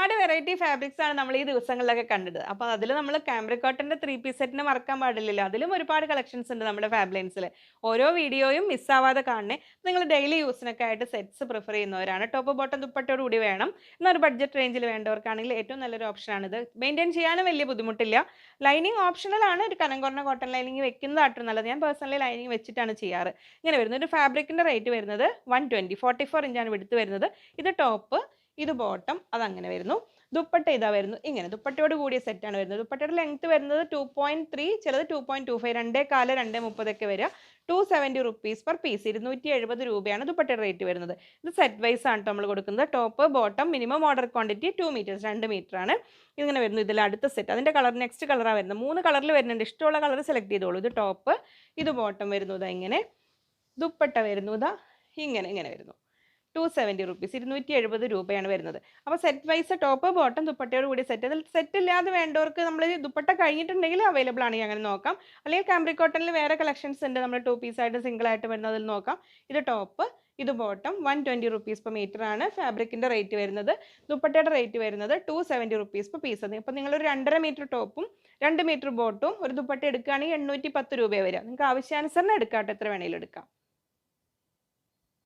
ഒരുപാട് variety fabrics ആണ് നമ്മൾ ഈ ദിവസങ്ങളിലൊക്കെ കണ്ടത്. അപ്പോൾ അതിൽ നമ്മൾ കാംബ്രിക് കോട്ടന്റെ ത്രീ പീസ് സെറ്റിന് മറക്കാൻ പാടില്ലല്ലോ. അതിലും ഒരുപാട് കളക്ഷൻസ് ഉണ്ട് നമ്മുടെ ഫാബ്ലൈൻസിൽ ഓരോ വീഡിയോയും മിസ്സാവാതെ കാണണേ. നിങ്ങൾ ഡെയിലി യൂസിനൊക്കെ ആയിട്ട് സെറ്റ്സ് പ്രിഫർ ചെയ്യുന്നവരാണ്. ടോപ്പ് ബോട്ടം ദുപ്പട്ടോട് കൂടി വേണം. എന്നൊരു ബഡ്ജറ്റ് റേഞ്ചിൽ വേണ്ടവർക്കാണെങ്കിൽ ഏറ്റവും നല്ലൊരു ഓപ്ഷനാണിത് മെയിന്റെയിൻ ചെയ്യാനും വലിയ ബുദ്ധിമുട്ടില്ല. ലൈനിങ് ഓപ്ഷണൽ ആണ്. ഒരു കനം കുറഞ്ഞ കോട്ടൺ ലൈനിങ് വെക്കുന്നതായിട്ടും നല്ലത്. ഞാൻ പേഴ്സണലി ലൈനിങ് വെച്ചിട്ടാണ് ചെയ്യാറ്. ഇങ്ങനെ വരുന്നത്. ഒരു ഫാബ്രിക്കിന്റെ റേറ്റ് വരുന്നത് വൺ ട്വന്റി ഫോർട്ടി ഫോർ ഇഞ്ചാണ് എടുത്ത് വരുന്നത്. ഇത് ടോപ്പ് ഇത് ബോട്ടം അതങ്ങനെ വരുന്നു. ദുപ്പട്ട ഇതാ വരുന്നു. ഇങ്ങനെ ദുപ്പട്ടയോട് കൂടിയ സെറ്റാണ് വരുന്നത്. ദുപ്പട്ടയുടെ ലെങ്ത് വരുന്നത് ടു പോയിന്റ് ത്രീ ചിലത് ടു പോയിന്റ് ടു ഫൈവ് രണ്ടേ കാൽ രണ്ടേ മുപ്പതൊക്കെ വരിക. Two seventy rupees per piece ഇരുന്നൂറ്റി എഴുപത് രൂപയാണ് ദുപ്പട്ടയുടെ റേറ്റ് വരുന്നത്. ഇത് സെറ്റ് വൈസ് ആണ് നമ്മൾ കൊടുക്കുന്നത്. Top bottom minimum order quantity two metres രണ്ട് മീറ്റർ ആണ്. ഇങ്ങനെ വരുന്നു. ഇതിൽ അടുത്ത സെറ്റ് അതിന്റെ കളർ നെക്സ്റ്റ് കളറാണ് വരുന്നത്. മൂന്ന് കളറിൽ വരുന്നുണ്ട്. ഇഷ്ടമുള്ള കളർ സെലക്ട് ചെയ്തോളൂ. ഇത് ടോപ്പ് ഇത് ബോട്ടം വരുന്നു. ഇതാ ഇങ്ങനെ. ദുപ്പട്ട വരുന്നു. ഇതാ ഇങ്ങനെ ഇങ്ങനെ വരുന്നു. ടു സെവന്റി റുപ്പീസ് ഇരുന്നൂറ്റി എഴുപത് രൂപയാണ് വരുന്നത്. അപ്പോൾ സെറ്റ് വൈസ് ടോപ്പ് ബോട്ടം ദുപ്പട്ടയോട് കൂടി സെറ്റ് അതിൽ സെറ്റ് ഇല്ലാതെ വേണ്ടവർക്ക് നമ്മൾ ദുപ്പട്ട കഴിഞ്ഞിട്ടുണ്ടെങ്കിൽ അവൈലബിൾ ആണെങ്കിൽ അങ്ങനെ നോക്കാം. അല്ലെങ്കിൽ കാമ്പ്രി കോട്ടണിൽ വേറെ കളക്ഷൻസ് ഉണ്ട്. നമ്മൾ ടു പീസ് ആയിട്ട് സിംഗിൾ ആയിട്ട് വരുന്നതിൽ നോക്കാം. ഇത് ടോപ്പ് ഇത് bottom one twenty rupees per metre ആണ് ഫാബ്രിക്കിന്റെ റേറ്റ് വരുന്നത്. ദുപ്പട്ടയുടെ റേറ്റ് വരുന്നത് two seventy rupees per piece അപ്പോൾ നിങ്ങളൊരു രണ്ടര മീറ്റർ ടോപ്പും രണ്ട് മീറ്റർ ബോട്ടും ഒരു ദുപ്പട്ട എടുക്കുകയാണെങ്കിൽ എണ്ണൂറ്റി പത്ത് രൂപ വരിക. നിങ്ങൾക്ക് ആവശ്യാനുസരണം എടുക്കാം എത്ര വേണമെങ്കിലും എടുക്കാം.